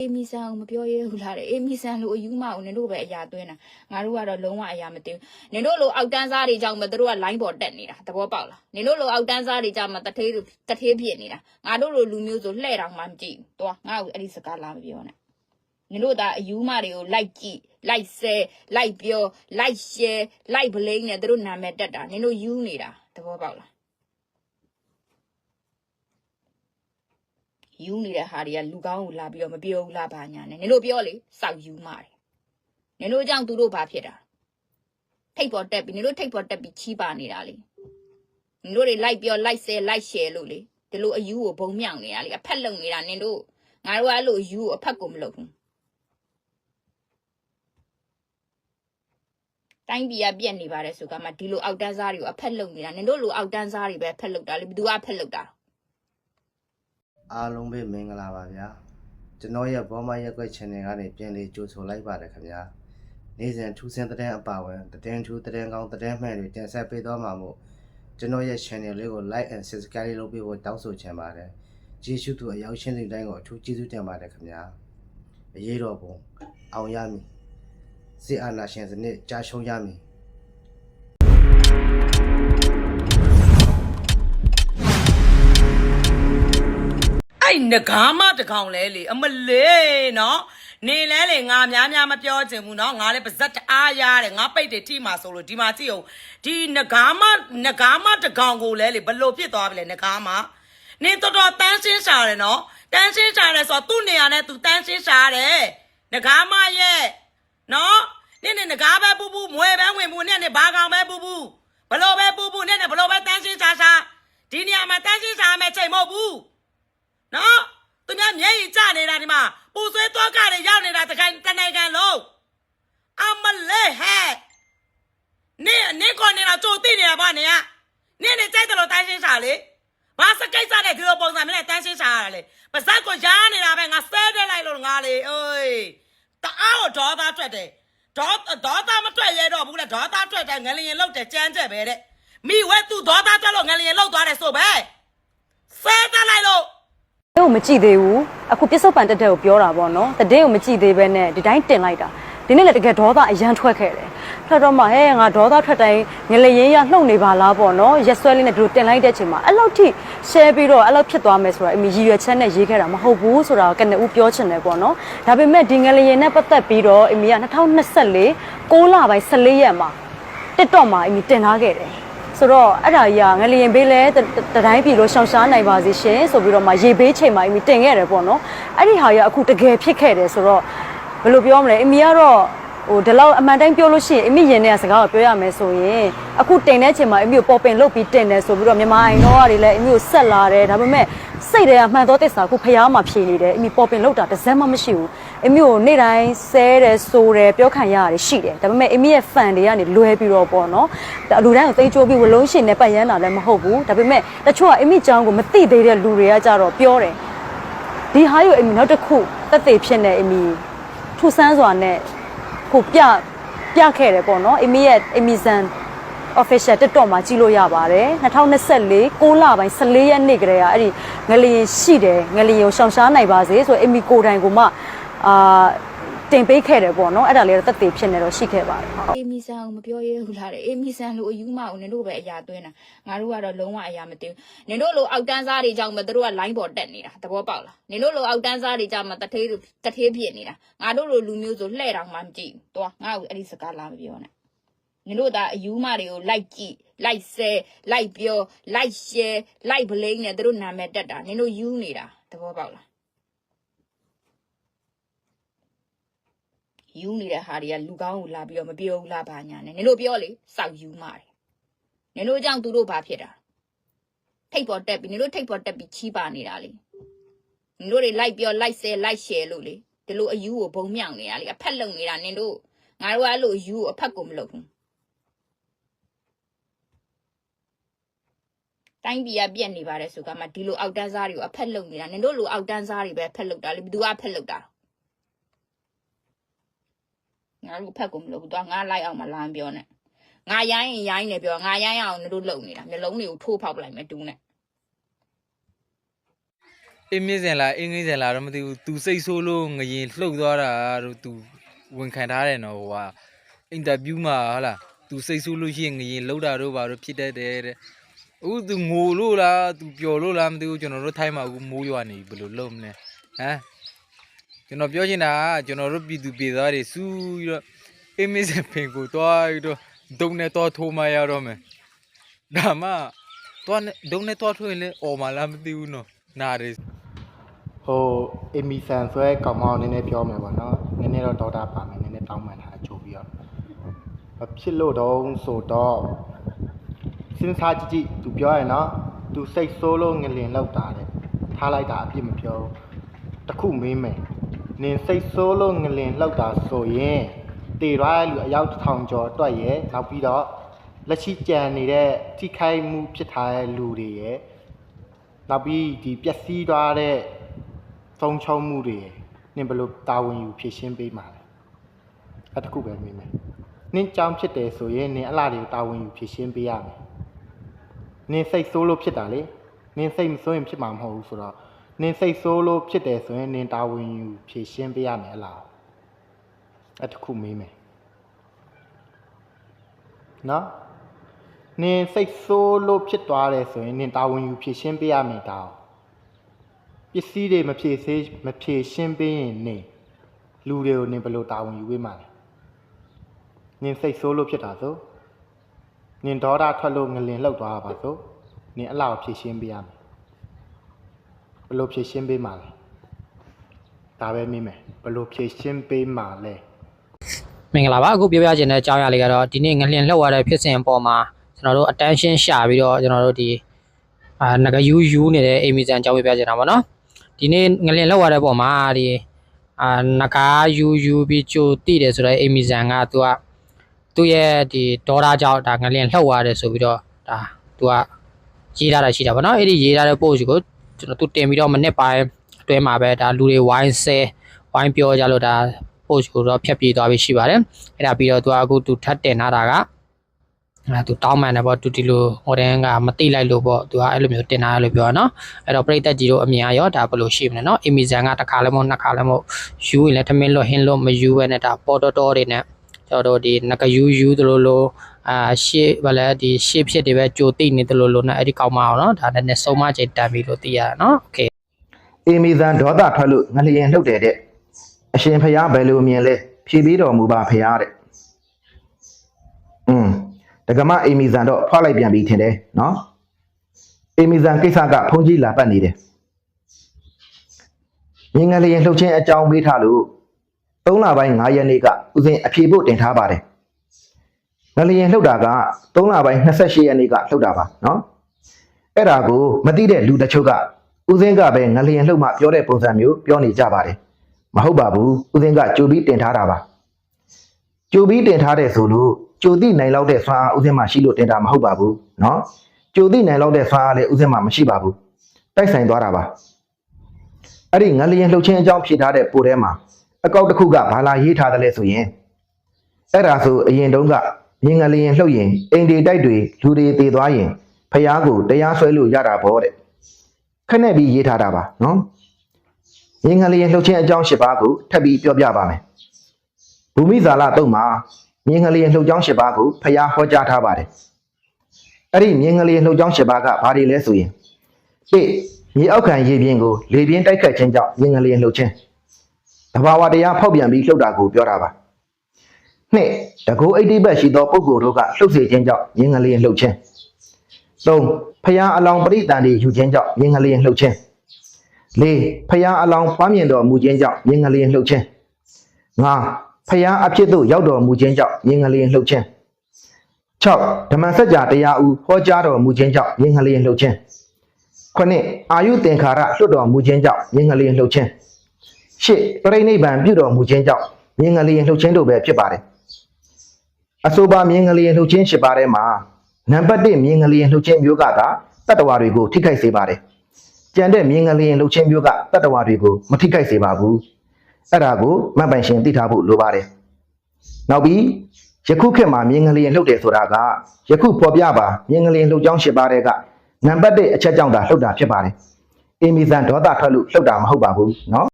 အေးမီဆန်ကိုမပြောရဲဘူးလားတဲ့အေးမီဆန်လို့အယူမအောင်နင်တို့ပဲအရာသွင်းတာငါတို့ကတော့လုံးဝအရာမသိဘူးနင်တို့လိုအောက်တန်းစားတွေကြောင့်မတို့က line ပေါ်တက်နေတာသဘောပေါက်လားနင်တို့လိုအောက်တန်းစားတွေကြောင့်မတထေးတထေးဖြစ်နေတာငါတို့လိုလူမျိုးဆိုလှဲ့တောင်မှမကြည့်ဘူးသွားငါ့ကိုအဲ့ဒီစကားလာမပြောနဲ့နင်တို့ဒါအယူမတွေကိုလိုက်ကြည့်လိုက်ဆဲလိုက်ပြောလိုက်ရှယ်လိုက်ဘလိန်းနဲ့တို့နာမည်တက်တာနင်တို့ယူနေတာသဘောပေါက်လား ယူနေတဲ့ဟာတွေကလူကောင်းကိုလာပြီးတော့မပြောဘူးလားဘာညာနဲ့နင်တို့ပြောလေစောက်ယူမာတယ်နင်တို့ကြောင့်သူတို့ဘာဖြစ်တာထိတ်ပေါ်တက်ပြီးနင်တို့ထိတ်ပေါ်တက်ပြီးချီးပါနေတာလေနင်တို့တွေလိုက်ပြောလိုက်ဆဲလိုက်ရှယ်လို့လေဒီလိုအယူကိုဘုံမြောက်နေတာလေအဖက်လုံနေတာနင်တို့ငါတို့ကအဲ့လိုအယူကိုအဖက်ကိုမလုပ်ဘူးတိုင်းပြည်ကပြက်နေပါတယ်ဆိုကမှဒီလိုအောက်တန်းစားတွေကိုအဖက်လုံနေတာနင်တို့လိုအောက်တန်းစားတွေပဲဖက်လုံတာလေဘယ်သူကဖက်လုံတာ အားလုံးပဲမင်္ဂလာပါဗျာကျွန်တော်ရဲ့ဘောမရက်ွက် channel ကနေပြန်လေးကြိုဆိုလိုက်ပါတယ်ခင်ဗျာနေ့စဉ်ထူးဆန်းတဲ့အပါဝင်သတင်းထူးသတင်းကောင်းသတင်းမှန်တွေတင်ဆက်ပေးသွားမှာမို့ကျွန်တော်ရဲ့ channel လေးကို like and subscribe လုပ်ပေးဖို့တောင်းဆိုချင်ပါတယ်ကျေးဇူးတူအရောက်ရှင်းတဲ့တိုင်းကိုအထူးကျေးဇူးတင်ပါတယ်ခင်ဗျာအရေးတော်ပုံအောင်ရမည်စစ်အာဏာရှင်စနစ်ကြာရှုံးရမည် အဲ့ငကားမတကောင်လဲလေအမလေးနော်နေလဲလေငါများများမပြောချင်ဘူးနော်ငါလည်းပါဇက်တအားရတယ်ငါပိတ်တယ်ထိမှာဆိုလို့ဒီမှာကြည့်အောင်ဒီငကားမငကားမတကောင်ကိုလဲလေဘလို့ဖြစ်သွားပြီလဲငကားမနေတော်တော်တန်းရှင်းရှာတယ်နော်တန်းရှင်းရှာတယ်ဆိုတော့သူ့နေရာနဲ့သူတန်းရှင်းရှာတယ်ငကားမရဲ့နော်နင်းနေငကားပဲပူပူမွေပဲဝင်ပူနဲ့နေဘာကောင်ပဲပူပူဘလို့ပဲပူပူနဲ့နေဘလို့ပဲတန်းရှင်းရှာရှာဒီနေရာမှာတန်းရှင်းရှာရမယ်ချိန်မဟုတ်ဘူး နော်သူများမျက်ရည်ကျနေတာဒီမှာပူဆွေးသွားကတွေရောက်နေတာတခိုင်တနိုင်ငံလုံးအမလေးဟဲ့နေနေကောနေတာကြိုသိနေတာဗာနေကနေနေကြိုက်တယ်လို့တန်းရှင်းရှာလေဘာစကိတ်စားတဲ့ဒီလိုပုံစံမျိုးနဲ့တန်းရှင်းရှာရတာလေပါဇက်ကိုရားနေတာပဲငါဆဲတက်လိုက်လို့ငါလေအေးတအားကိုဒေါသထွက်တယ်ဒေါဒေါသမထွက်ရတော့ဘူးလေဒေါသထွက်တယ်ငလျင်လောက်တယ်ကြမ်းကြက်ပဲတဲ့မိဝဲသူဒေါသထွက်လို့ငလျင်လောက်သွားတယ်ဆိုပဲဆဲတက်လိုက်လို့တဲ့ ကိုမကြည့်သေးဘူးအခုပြစ္ဆုတ်ပန်တက်တဲ့ကိုပြောတာပေါ့နော်တတဲ့ကိုမကြည့်သေးပဲနဲ့ဒီတိုင်းတင်လိုက်တာဒီနေ့လည်းတကယ်ဒေါသအရန်ထွက်ခဲ့တယ်ထွက်တော့မှဟဲ့ငါဒေါသထွက်တိုင်းငလရင်ရလှုပ်နေပါလားပေါ့နော်ရက်ဆွဲလေးနဲ့ဒီလိုတင်လိုက်တဲ့အချိန်မှာအဲ့လောက်ထိ share ပြီးတော့အဲ့လောက်ဖြစ်သွားမယ်ဆိုတာအမေရည်ရွယ်ချက်နဲ့ရေးခဲ့တာမဟုတ်ဘူးဆိုတာကိုကနဦးပြောချင်တယ်ပေါ့နော်ဒါပေမဲ့ဒီငလရင်နဲ့ပတ်သက်ပြီးတော့အမေက2024 6လပိုင်း14ရက်မှာ TikTok မှာအမေတင်ထားခဲ့တယ် ဆိုတော့အဲ့ဒါကြီးကငလျင်ဘေးလဲတတတိုင်းပြည်လို့ရှောင်ရှားနိုင်ပါစေရှင်ဆိုပြီးတော့မှရေဘေးချိန်မှာအမီတင်ခဲ့တယ်ပေါ့နော်အဲ့ဒီဟာကြီးကအခုတကယ်ဖြစ်ခဲ့တယ်ဆိုတော့ဘယ်လိုပြောမလဲအမီကတော့ဟိုဒီလောက်အမှန်တိုင်းပြောလို့ရှိရင်အမီရင်တဲ့စကားကိုပြောရမယ်ဆိုရင်အခုတင်တဲ့ချိန်မှာအမီကိုပေါ်ပင်လုတ်ပြီးတင်တယ်ဆိုပြီးတော့မြန်မာအိမ်တော့ကတွေလည်းအမီကိုဆက်လာတယ်ဒါပေမဲ့စိတ်တွေကမှန်တော့တစ္ဆာအခုဖျားမှာဖြေနေတယ်အမီပေါ်ပင်လုတ်တာတစ်စက်မှမရှိဘူး အမီကိုနေ့တိုင်းဆဲတယ်ဆိုတယ်ပြောခံရတယ်ရှိတယ်ဒါပေမဲ့အမီရဲ့ fan တွေကနေလွဲပြီးတော့ပေါ့နော်ဒါလူတိုင်းကိုသိချိုးပြီးဝလုံးရှင်နဲ့ပတ်ရမ်းတာလည်းမဟုတ်ဘူးဒါပေမဲ့တချို့ကအမီချောင်းကိုမသိသေးတဲ့လူတွေကကြတော့ပြောတယ်ဒီဟာကိုအမီနောက်တစ်ခုတက်သေးဖြစ်နေအမီထူဆန်းစွာနဲ့ကိုပြပြခဲ့တယ်ပေါ့နော်အမီရဲ့အမီဇန် official TikTok မှာကြည့်လို့ရပါတယ်2024 6လပိုင်း14ရက်နေ့ကတည်းကအဲ့ဒီငလျင်ရှိတယ်ငလျင်ကိုရှောင်ရှားနိုင်ပါစေဆိုအမီကိုတိုင်ကိုမှ အာတင်ပေးခဲ့တယ်ပေါ့နော်အဲ့ဒါလေးတော့တက်သေးဖြစ်နေတော့ရှိခဲ့ပါတယ်ဟုတ်အေးမီဆန်ကိုမပြောရဲဘူးလားတဲ့အေးမီဆန်လို့အယူမအောင်နင်တို့ပဲအရာသွင်းတာငါတို့ကတော့လုံးဝအရာမသိဘူးနင်တို့လိုအောက်တန်းစားတွေကြောင့်မတို့က line ပေါ်တက်နေတာသဘောပေါက်လားနင်တို့လိုအောက်တန်းစားတွေကြောင့်မတထေးတထေးဖြစ်နေတာငါတို့လိုလူမျိုးဆိုလှဲ့တောင်မှမကြည့်ဘူးသွားငါ့ကိုအဲ့ဒီစကားလာမပြောနဲ့နင်တို့ဒါအယူမတွေကိုလိုက်ကြည့်လိုက်ဆဲလိုက်ပြောလိုက်ရှယ်လိုက်ဘလိန်းနဲ့တို့နာမည်တက်တာနင်တို့ယူနေတာသဘောပေါက်လား ယူနေတဲ့ဟာတွေကလူကောင်းကိုလာပြီးတော့မပြောဘူးလားဘာညာနဲ့နင်တို့ပြောလေစောက်ယူမာတယ်နင်တို့ကြောင့်သူတို့ဘာဖြစ်တာထိတ်ပေါ်တက်ပြီးနင်တို့ထိတ်ပေါ်တက်ပြီးချီးပါနေတာလေနင်တို့တွေလိုက်ပြောလိုက်ဆဲလိုက်ရှယ်လို့လေဒီလိုအယူကိုဘုံမြောက်နေတာလေအဖက်လုံနေတာနင်တို့ငါတို့ကအဲ့လိုအယူကိုအဖက်ကိုမလုပ်ဘူးတိုင်းပြည်ကပြက်နေပါတယ်ဆိုကမှဒီလိုအောက်တန်းစားတွေကိုအဖက်လုံနေတာနင်တို့လိုအောက်တန်းစားတွေပဲဖက်လုံတာလေဘယ်သူကဖက်လုံတာ ငါတို့ဖက်ကိုမလုပ်ဘူးတော့ငါလိုက်အောင်မလာပြောနဲ့ငါရိုင်းရင်ရိုင်းနေပြောငါရိုင်းအောင်တို့လုံနေတာမျိုးလုံးတွေကိုထိုးဖောက်ပလိုက်မယ်တူးနဲ့အင်းမြင့်စင်လားအင်းငင်းစင်လားတော့မသိဘူးသူစိတ်ဆိုးလို့ငရင်လှုပ်သွားတာတော့သူဝန်ခံထားတယ်နော်ဟိုကအင်တာဗျူးမှာဟာလားသူစိတ်ဆိုးလို့ရှိရင်ငရင်လှုပ်တာတော့ဘာလို့ဖြစ်တတ်တယ်တဲ့အခုသူငိုလို့လားသူပျော်လို့လားမသိဘူးကျွန်တော်တို့ထိုင်းမှာအခုမိုးရွာနေပြီဘယ်လိုလုပ်မလဲဟမ် ကျွန်တော်ပြောချင်တာကကျွန်တော်တို့ပြည်သူပြည်သားတွေစူးပြီးတော့အင်းမြင့်စင်ဖင်ကိုတွားပြီးတော့ဒုံနဲ့တော့ထိုးမရတော့မယ်ဒါမှတွားနဲ့ဒုံနဲ့တော့ထိုးရင်လည်းអော်မလားမသိဘူးနော်နားတယ်ဟိုအီမီဆန်ဆွဲကောင်မအောင်နည်းနည်းပြောမယ်ပေါ့နော်နည်းနည်းတော့ဒေါက်တာပါမယ်နည်းနည်းတောင်းပန်ထားကြိုပြီးတော့မဖြစ်လို့တော့ဆိုတော့စဉ်းစားကြည့်ကြည့်သူပြောရနော်သူစိတ်ဆိုးလို့ငလင်လောက်တာတဲ့ထားလိုက်တာအပြစ်မပြောတခုမေးမယ် နင်စိတ်ဆိုးလို့ငလင်လောက်တာဆိုရင်တည်ရွားလူအယောက်တစ်ထောင်ကျော်တွက်ရဲ့နောက်ပြီးတော့လက်ရှိကြံနေတဲ့ထိခိုက်မှုဖြစ်ထားတဲ့လူတွေရဲ့နောက်ပြီးဒီပျက်စီးသွားတဲ့သုံးချုံမှုတွေရယ်နင်ဘယ်လိုတာဝန်ယူဖြည့်ရှင်းပေးမှာလဲအဲ့တခုပဲမေးမယ်နင်ကြောင်းဖြစ်တယ်ဆိုရင်နင်အလားတွေကိုတာဝန်ယူဖြည့်ရှင်းပေးရမယ်နင်စိတ်ဆိုးလို့ဖြစ်တာလေနင်စိတ်မဆိုးရင်ဖြစ်မှာမဟုတ်ဘူးဆိုတော့ နင်စိတ်ဆိုးလို့ဖြစ်တယ်ဆိုရင်နင်တာဝန်ယူဖြည့်ရှင်းပေးရမယ်အလားအဲ့တခုမေးမယ်နော်နင်စိတ်ဆိုးလို့ဖြစ်သွားတယ်ဆိုရင်နင်တာဝန်ယူဖြည့်ရှင်းပေးရမယ်တောင်းပစ္စည်းတွေမဖြည့်ဆေးမဖြည့်ရှင်းပေးရင်နေလူတွေကိုနင်ဘယ်လိုတာဝန်ယူပေးမှာလဲနင်စိတ်ဆိုးလို့ဖြစ်တာဆိုနင်ဒေါသထွက်လို့ငလင်လှုပ်သွားတာပါဆိုနင်အလောက်ဖြည့်ရှင်းပေးရမယ် ဘယ်လိုဖြည့်ရှင်းပေးမှာလဲဒါပဲမိမယ်ဘယ်လိုဖြည့်ရှင်းပေးမှာလဲမင်္ဂလာပါအခုပြောပြချင်တဲ့အကြောင်းအရာလေးကတော့ဒီနေ့ငလျင်လှုပ်ရတဲ့ဖြစ်စဉ်အပေါ်မှာကျွန်တော်တို့ attention ရှာပြီးတော့ကျွန်တော်တို့ဒီအာငကယူယူနေတဲ့အိမ်မီဇန်အကြောင်းပြပြချင်တာပေါ့နော်ဒီနေ့ငလျင်လှုပ်ရတဲ့ပုံမှာဒီအာငကာယူယူပြီးကြိုတိတယ်ဆိုတော့အိမ်မီဇန်ကသူကသူ့ရဲ့ဒီဒေါ်လာကြောင့်ဒါငလျင်လှုပ်ရတယ်ဆိုပြီးတော့ဒါသူကရေးထားတာရှိတာပေါ့နော်အဲ့ဒီရေးထားတဲ့ post ကို ကျွန်တော်သူတင်ပြီးတော့မနစ်ပိုင်းအတွင်းမှာပဲဒါလူတွေဝိုင်းဆဲဝိုင်းပြောကြလို့ဒါ post ကိုတော့ဖြတ်ပြေးသွားပြီရှိပါတယ်အဲ့ဒါပြီးတော့သူကအခုသူထပ်တင်ထားတာကအဲ့သူတောင်းမှန်တယ်ပေါ့သူဒီလိုဟိုတန်းကမတိလိုက်လို့ပေါ့သူကအဲ့လိုမျိုးတင်ထားရလို့ပြောရနော်အဲ့တော့ပြိသက်ကြီးတို့အမြင်အရောဒါဘယ်လိုရှိမလဲနော်အီမီဇန်ကတစ်ခါလည်းမဟုတ်နှစ်ခါလည်းမဟုတ်ယူရင်လည်းထမင်းလွတ်ဟင်းလွတ်မယူပဲနဲ့ဒါပေါ်တော်တော်တွေနဲ့ ကျွန်တော်တို့ဒီနကယူယူသလိုလိုအာရှေ့ဗလဲဒီရှေ့ဖြစ်တွေပဲကြိုတိနေသလိုလိုနဲ့အဲ့ဒီကောက်မအောင်နော်ဒါနဲ့ဆုံးမချိန်တန်ပြီလို့သိရတာနော်โอเค အေမီဇန်ဒေါသထွက်လို့ငလျင်လှုပ်တယ်တဲ့အရှင်ဖျားဘယ်လိုမြင်လဲဖြေပြီးတော်မူပါဖျားတဲ့อืมဒကမအေမီဇန်တော့ဖွာလိုက်ပြန်ပြီထင်တယ်နော်အေမီဇန်ကိစ္စကဖုန်ကြီးလာပတ်နေတယ်မြင်ငလျင်လှုပ်ခြင်းအကြောင်းပေးထားလို့ 3လပိုင်း9ရက်နေ့ကဦးစင်အဖြေဖို့တင်ထားပါတယ်။ငလျင်လှုပ်တာက3လပိုင်း28ရက်နေ့ကလှုပ်တာပါနော်။အဲ့ဒါကိုမသိတဲ့လူတချို့ကဦးစင်ကပဲငလျင်လှုပ်မှပြောတဲ့ပုံစံမျိုးပြောနေကြပါတယ်။မဟုတ်ပါဘူးဦးစင်ကကြိုပြီးတင်ထားတာပါ။ကြိုပြီးတင်ထားတဲ့ဆိုလို့ကြိုသိနိုင်လောက်တဲ့ဆွမ်းအားဦးစင်မှရှိလို့တင်တာမဟုတ်ပါဘူးနော်။ကြိုသိနိုင်လောက်တဲ့ဆွမ်းအားလည်းဦးစင်မှမရှိပါဘူး။တိုက်ဆိုင်သွားတာပါ။အဲ့ဒီငလျင်လှုပ်ခြင်းအကြောင်းဖြေထားတဲ့ပိုထဲမှာ အကောက်တစ်ခုကဘာလာရေးထားတယ်လဲဆိုရင်အဲ့ဒါဆိုအရင်တုန်းကမြင်ငလျင်လှုပ်ရင်အိမ်တွေတိုက်တွေလူတွေတည်သွားရင်ဖះကိုတရားဆွဲလို့ရတာပေါ့တဲ့ခနဲ့ပြီးရေးထားတာပါနော်။မြင်ငလျင်လှုပ်ခြင်းအကြောင်း၈ပါးကိုထပ်ပြီးပြောပြပါမယ်။ဘူမိဇာလတုံမှာမြင်ငလျင်လှုပ်ကြောင်း၈ပါးကိုဖျားဟောကြားထားပါတယ်။အဲ့ဒီမြင်ငလျင်လှုပ်ကြောင်း၈ပါးကဘာတွေလဲဆိုရင်၁မြေအောက်ခံရေပြင်ကိုလေပြင်းတိုက်ခတ်ခြင်းကြောင့်မြင်ငလျင်လှုပ်ခြင်း တဘာဝတရားဖောက်ပြန်ပြီးလှုပ်တာကိုပြောတာပါ။နှစ်တကူအိတ်တိဘက်ရှိသောပုဂ္ဂိုလ်တို့ကလှုပ်စေခြင်းကြောင့်မြင်ငလျင်လှုပ်ခြင်း၃ဖျားအလောင်းပရိသန်တွေယူခြင်းကြောင့်မြင်ငလျင်လှုပ်ခြင်း၄ဖျားအလောင်းပွားမြင်တော်မူခြင်းကြောင့်မြင်ငလျင်လှုပ်ခြင်း၅ဖျားအဖြစ်သို့ရောက်တော်မူခြင်းကြောင့်မြင်ငလျင်လှုပ်ခြင်း၆ဓမ္မစကြာတရားဦးဟောကြားတော်မူခြင်းကြောင့်မြင်ငလျင်လှုပ်ခြင်း9အာယုသင်္ခါရလွတ်တော်မူခြင်းကြောင့်မြင်ငလျင်လှုပ်ခြင်း10 ပြိဋိဘံပြုတော်မူခြင်းကြောင့်မြင်ငလျင်လှုပ်ခြင်းတို့ပဲဖြစ်ပါတယ်အဆိုပါမြင်ငလျင်လှုပ်ခြင်း10ပါးထဲမှာ နံပါတ်1မြင်ငလျင်လှုပ်ခြင်းမျိုးကသာတတ္တဝါတွေကိုထိခိုက်စေပါတယ်။ကြံတဲ့မြင်ငလျင်လှုပ်ခြင်းမျိုးကတတ္တဝါတွေကိုမထိခိုက်စေပါဘူး။အဲ့ဒါကိုမတ်ပိုင်ရှင်သိထားဖို့လိုပါတယ်။နောက်ပြီးယခုခေတ်မှာမြင်ငလျင်လှုပ်တယ်ဆိုတာကယခုပေါ်ပြပါမြင်ငလျင်လှုပ်ကြောင်း၈ပါးတဲ့ကနံပါတ်1အချက်ကြောင့်သာလှုပ်တာဖြစ်ပါတယ် အင်မီဆန်ဒေါသထွက်လို့လှုပ်တာမဟုတ်ပါဘူးเนาะ